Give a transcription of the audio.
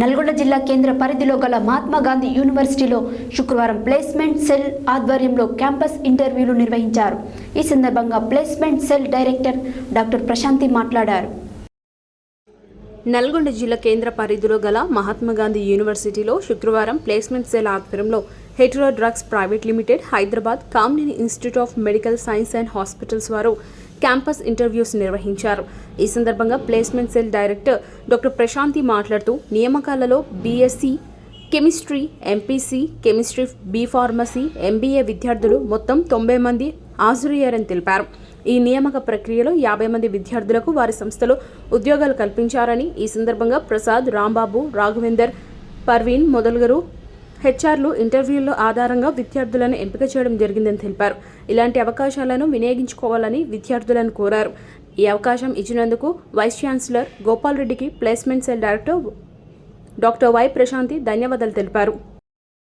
నల్గొండ జిల్లా కేంద్ర పరిధిలో గల మహాత్మా గాంధీ యూనివర్సిటీలో శుక్రవారం ప్లేస్మెంట్ సెల్ ఆధ్వర్యంలో క్యాంపస్ ఇంటర్వ్యూలు నిర్వహించారు. ఈ సందర్భంగా placement cell director doctor Prashanthi మాట్లాడారు. నల్గొండ జిల్లా కేంద్ర పరిధిలో గల మహాత్మా గాంధీ యూనివర్సిటీలో శుక్రవారం ప్లేస్మెంట్ సెల్ ఆధ్వర్యంలో Hetero drugs private limited Hyderabad Kamineni institute of medical science and hospitals వారు క్యాంపస్ ఇంటర్వ్యూస్ నిర్వహించారు. ఈ సందర్భంగా placement cell director doctor Prashanthi మాట్లాడుతూ నియామకాలలో BSc chemistry MPC chemistry B pharmacy MBA విద్యార్థులు మొత్తం తొంభై మంది హాజరయ్యారని తెలిపారు. ఈ నియామక ప్రక్రియలో యాభై మంది విద్యార్థులకు వారి సంస్థలో ఉద్యోగాలు కల్పించారని ఈ సందర్భంగా ప్రసాద్ రాంబాబు రాఘవేందర్ పర్వీన్ మొదలుగరు హెచ్ఆర్లు ఇంటర్వ్యూల్లో ఆధారంగా విద్యార్థులను ఎంపిక చేయడం జరిగిందని తెలిపారు. ఇలాంటి అవకాశాలను వినియోగించుకోవాలని విద్యార్థులను కోరారు. ఈ అవకాశం ఇచ్చినందుకు వైస్ ఛాన్సలర్ గోపాల్ రెడ్డికి placement cell director doctor Y Prashanthi ధన్యవాదాలు తెలిపారు.